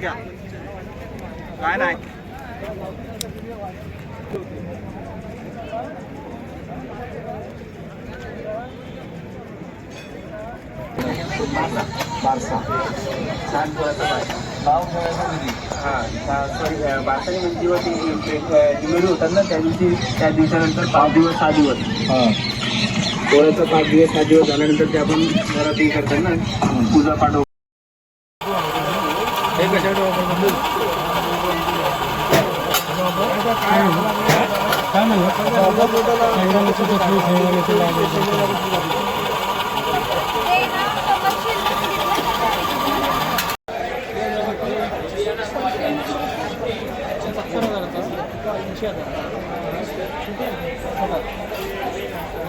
घ्या काय नाही बारसा हाँ। सॉरी डिलिव्हरी होतात ना त्या दिवशी त्या दिवसानंतर पाच दिवस सहा दिवस. पोळ्याचा पाच दिवस सहा दिवस झाल्यानंतर ते आपण घरात हे करतात ना. पूजा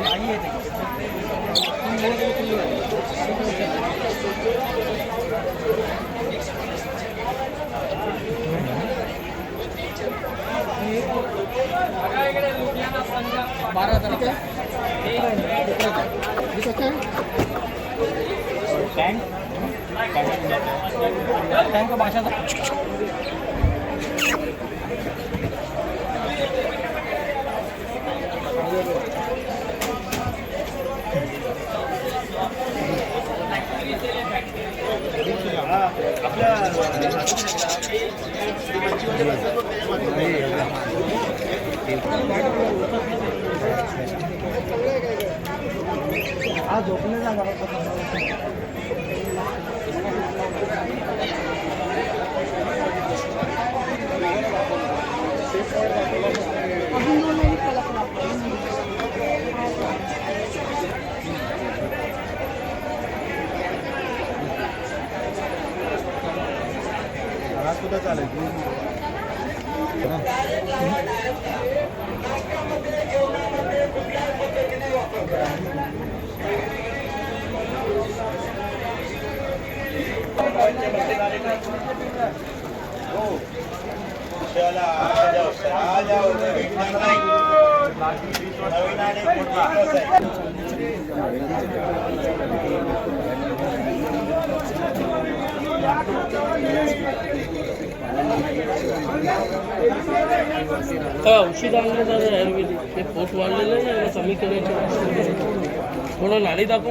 아니에 되겠어. पाठ टैंक? टैंक भाषा वापरतात? काय औषध आणलं दादा आयुर्वेदिक ते पोट वाढलेलं आहे ना कमी करायचं थोडं नाडी दाखव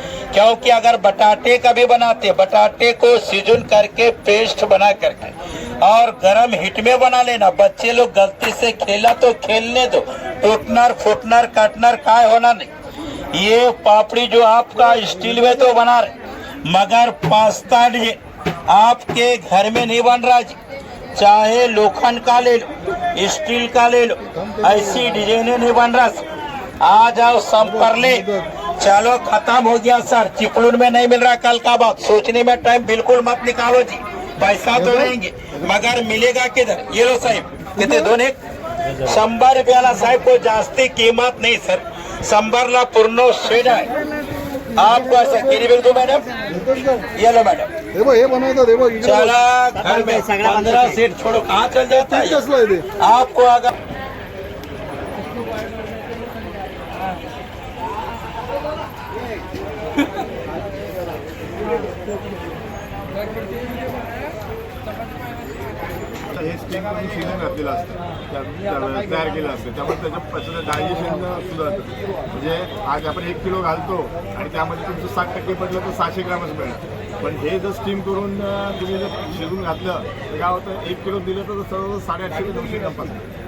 क्योंकि अगर बटाटे का भी बनाते, बटाटे को सीज़न करके पेस्ट बना करके और गरम हिट में बना लेना। बच्चे लोग गलती से खेला तो खेलने दो। टूटनर, फुटनर, कटनर काय होना नहीं। ये पापड़ी जो आपका स्टील में तो बना रहे। मगर पास्ता ये आपके घर में नहीं बन रहा जी। चाहे लोखंड का ले लो स्टील का ले लो, ऐसी डिजाइने नहीं बन रहा। आ जाओ संपर्क ले। चलो खत्म हो गया सर। चिपलून में नहीं मिल रहा कल का बात। सोचने में टाइम बिल्कुल मत निकालो जी। पैसा तो देंगे मगर मिलेगा किधर? ये लो साहेब कितने दोन? एक शंभर रुपयाला साहेब को जास्ती कीमत नहीं सर। शंभरला पूर्ण शेड आहे आपको ऐसा किरी बिल दो मैडम। ये लो मैडम। हे बघ हे बनवतात हे बघ इकडे चला घर में। पंद्रह सीट छोड़ो। कहाँ चल जाता है? ते आपको अगर हे स्टीम शिजून घातलेलं असतं. तयार केलं असतं. त्यामुळे त्याच्या डायजेशन सुधारतं म्हणजे आज आपण एक किलो घालतो आणि त्यामध्ये तुमचं साठ टक्के पडलं तर सहाशे ग्रामच मिळेल. पण हे जर स्टीम करून तुम्ही जर शिजून घातलं तर काय होतं? एक किलो दिलं तर सर्व साडेआठशे ते दोनशे ग्रामपासून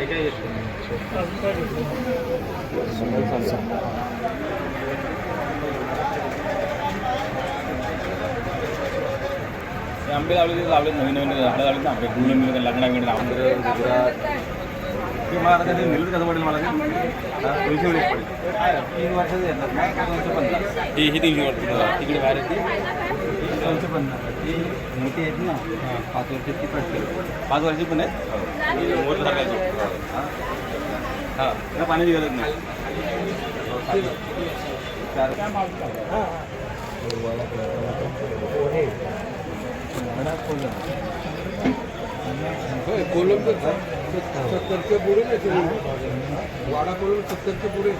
काय काय आंबे लावले लावले नवीन नवीन झाडं लावले आंबे गुळ मिळत लग्न मिळत आंबे ते मला आता ते मिळत कसं पडेल मला ते? पैसे पडेल. तीन वर्षाचं येतात ना तीनशे पन्नास. हे तीनशे वर्ष तिकडे बाहेर येते दोनशे पन्नास ही मोठी आहेत ना पाच वर्षाची पडते पाच वर्षाची पण आहेत? मोठं टाकायची हाँ त्याला पाण्याची गरज नाही. चार कोलम सत्तरच्या पुढे वाडा कोलम सत्तरच्या पुढे.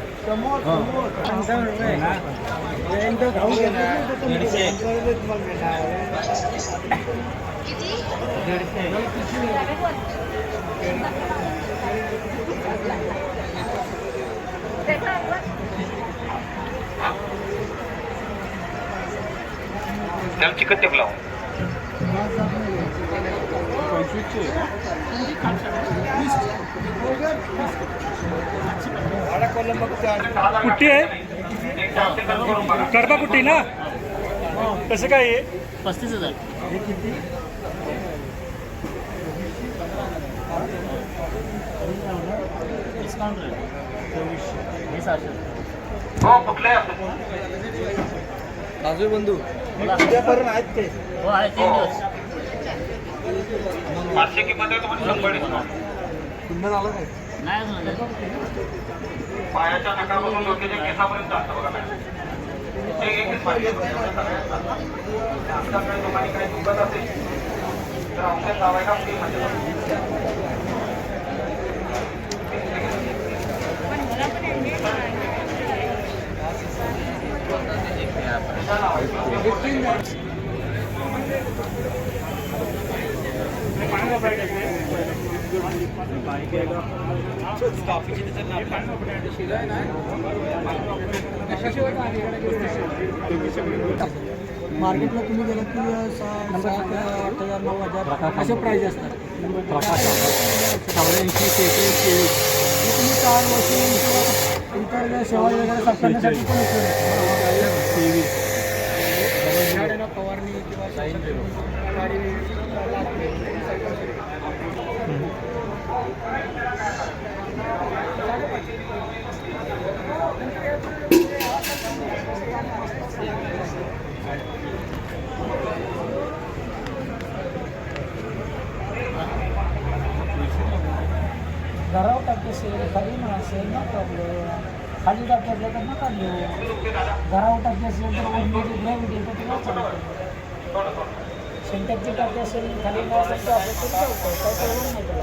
चिकट टेप लावून कुट्टी आहे? कडबा कुट्टी ना? कसं काय आहे पस्तीस हजार. डिस्काउंट चोवीसशे. हे सहाशे. राजू बंधू. हो आहे तीन दिवस. पाचशे किंमत आहे तुम्हाला शंभर डिस्काउंट झालं काय नाही पायाच्या नकापासून डोक्याच्या केसापर्यंत असतं बघा मॅडम. एक एक पाहिजे. आमच्याकडे तुम्हाला काही दुखत असेल तर औषध लावायला फ्री free मध्ये. मार्केटला तुम्ही गेलात की सात आठ हजार नऊ हजार असे प्राईज असतात. तुम्ही चार वर्ष इतर सेवा वगैरे करण्यासाठी पण La roca que se camina se nota, pero salida por la camada, la roca que se entra en medio de la सेंटरची टाकी असेल खाली असेल तर आपण काय प्रॉब्लेम नाही त्याला.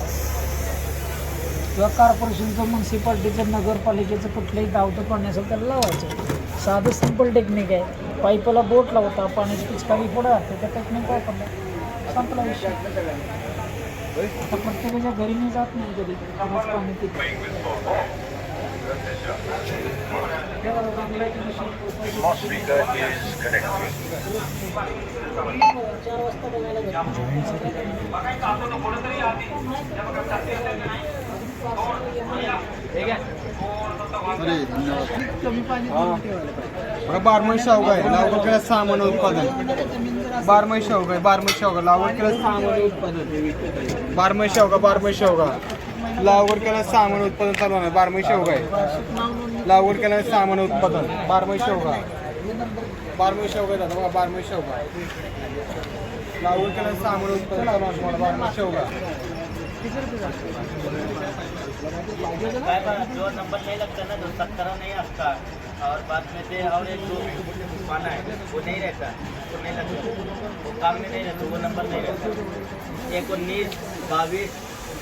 किंवा कॉर्पोरेशनचं म्युन्सिपाल्टीचं नगरपालिकेचं कुठलंही धावतं पाणी असेल त्याला लावायचं. साधं सिंपल टेक्निक आहे. पाईपला बोट लावता पाण्याची पिचकारी पुढं राहते त्या टेक्निक वापरलं संपला विषय. आता प्रत्येकाच्या घरी मी जात नाही कधी. पाणी पितो. कमी पाणी बारमाही शावगा आहे लागवड उत्पादन बारमाही शावगा आहे बारमाही शावगा लागवड केल्यास उत्पादन बारमाही शावगा बारमाही शावगा लागवड केल्यास सहा महिने उत्पादन चालू आहे बारमाही शावगा आहे. लागवड केल्यास सहा महिने उत्पादन. बारमाही शावगा. बारमाही शावगा आहे दादा. बघा, बारमाही शावगा. लागवड केल्यास सहा महिने उत्पादन चालू आहे तुम्हाला. बारमाही शावगा. जो नंबर नहीं लगता ना तो सत्तरा नहीं आपका और बाद में से और एक दो पाना है वो नहीं रहता, वो नहीं लगता वो काम में नहीं रहता। वो नंबर नहीं रहता एक उन्नीस बीस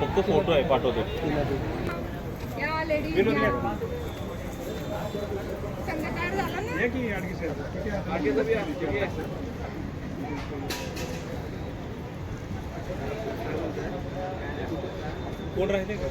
फक्त फ़ोटो आहे पाठवतो ना. कोण राहिले? का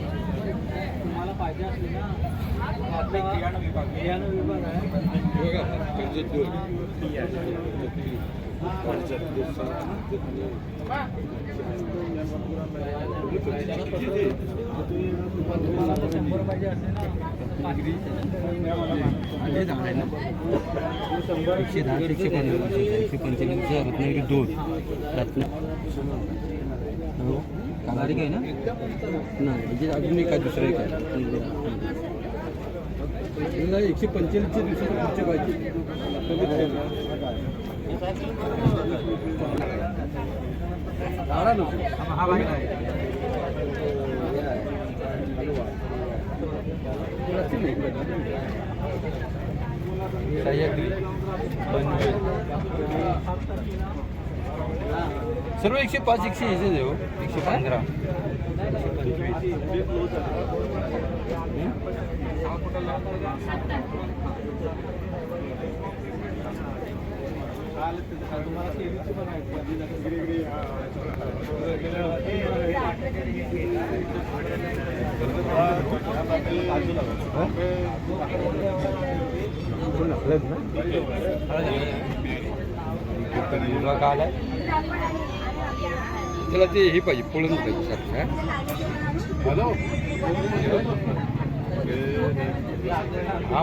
तुम्हाला पाहिजे असले ना बियाणं विभाग आहे. एकशे दहा एकशे पंधरा एकशे पंचेचाळीस रत्नागिरी दोन रत्न कालारिक आहे ना म्हणजे अजून एक काय दुसरं एक आहे एकशे पंचेचाळीसच्या दिवशी पुढच्या पाहिजे सर्व एकशे पाच एकशे याचे देऊ एकशे पंधरा मुलगा का आलाय त्याला ते हे पाहिजे पोळून पाहिजे सारखं हॅलो? हा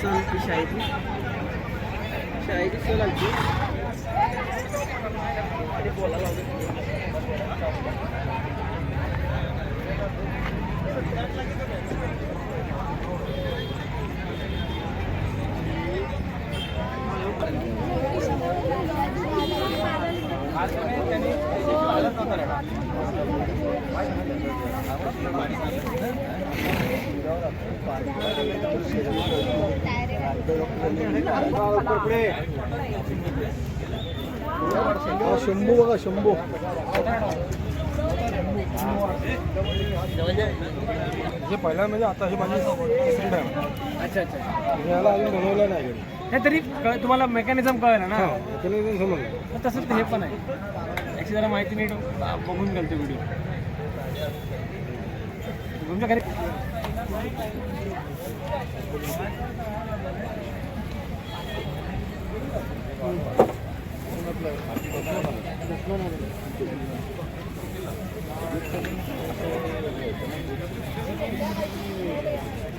सोल होती शाळेची. शाळेची सोल आमची बोलायला शंभू बघा शंभू. हे पहिला म्हणजे आता हे माझी तिसरी टाइम अच्छा अच्छा. याला अजून बनवलं नाही घरी नाही तरी कळ- तुम्हाला मेकॅनिझम कळलं ना. एकदम समजलं. मग तसंच हे पण आहे. याची जरा माहिती नीट बघून घालते व्हिडिओ तुमच्या घरी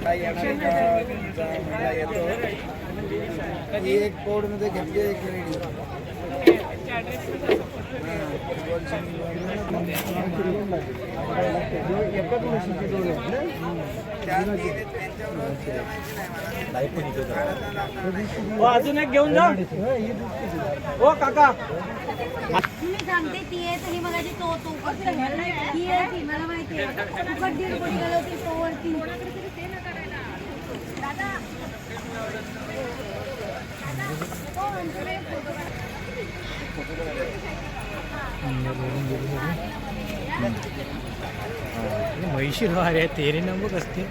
काही येणार महिला एक पोडमध्ये घेतली एक अजून एक घेऊन जा। हो काका। मी सांगते ती आहे, तर ही मगाची तो तो करते ही आहे, ती मला माहिती आहे. फुकट दीड कोटी गेलं होती तो दादा. म्हैशी भार आहे तेरे नंबर असते